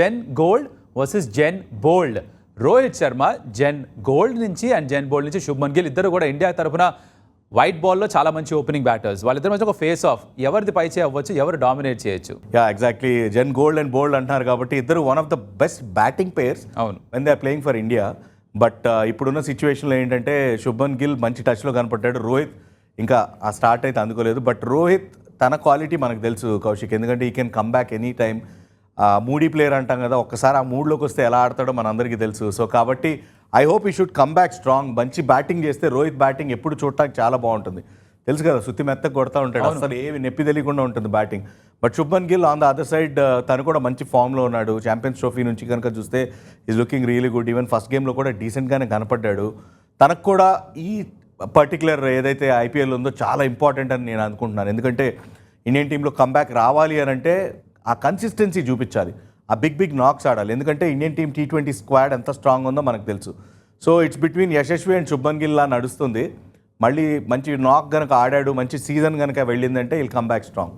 Gen gold versus gen bold. Rohit Sharma gen gold నుంచి and gen bold నుంచి శుభ్మన్ గిల్ ఇద్దరు కూడా ఇండియా తరపున వైట్ బాల్లో చాలా మంచి ఓపెనింగ్ బ్యాటర్స్ వాళ్ళిద్దరి మధ్య ఒక ఫేస్ ఆఫ్ ఎవరిది పై చేయవచ్చు ఎవరు డామినేట్ చేయొచ్చు? Yeah exactly gen gold and bold అంటున్నారు కాబట్టి ఇద్దరు one of the best batting players అవును. When they are playing for India but ఇప్పుడున్న సిచ్యువేషన్లో ఏంటంటే శుభన్ గిల్ మంచి టచ్లో కనపడ్డాడు. రోహిత్ ఇంకా ఆ స్టార్ట్ అయితే అందుకోలేదు. బట్ రోహిత్ తన క్వాలిటీ మనకు తెలుసు కౌశిక్. ఎందుకంటే he can come back any time moody player అంటాం కదా ఒక్కసారి ఆ మూడ్లోకి వస్తే ఎలా ఆడతాడో మనందరికీ తెలుసు. సో కాబట్టి I hope he should come back strong మంచి బ్యాటింగ్ చేస్తే రోహిత్ బ్యాటింగ్ ఎప్పుడు చూడటానికి చాలా బాగుంటుంది. తెలుసు కదా సుత్తి మెత్తకు కొడతా ఉంటాడు. అసలు ఏమి నొప్పి తెలియకుండా ఉంటుంది batting but Shubman Gill on the other side తను కూడా మంచి ఫామ్లో ఉన్నాడు. ఛాంపియన్స్ ట్రోఫీ నుంచి కనుక చూస్తే is looking really good even first గేమ్లో కూడా డీసెంట్గానే కనపడ్డాడు. తనకు కూడా ఈ పర్టికులర్ ఏదైతే ఐపీఎల్ ఉందో చాలా ఇంపార్టెంట్ అని నేను అనుకుంటున్నాను. ఎందుకంటే ఇండియన్ టీంలో కంబ్యాక్ రావాలి అని అంటే ఆ కన్సిస్టెన్సీ చూపించాలి. ఆ బిగ్ బిగ్ నాక్స్ ఆడాలి. ఎందుకంటే Indian team T twenty squad ఎంత స్ట్రాంగ్ ఉందో మనకు తెలుసు. So it's between Yashasvi and Shubman గిల్లా నడుస్తుంది. మళ్ళీ మంచి నాక్ కనుక ఆడాడు మంచి సీజన్ కనుక వెళ్ళిందంటే ఇల్ కమ్ బ్యాక్ స్ట్రాంగ్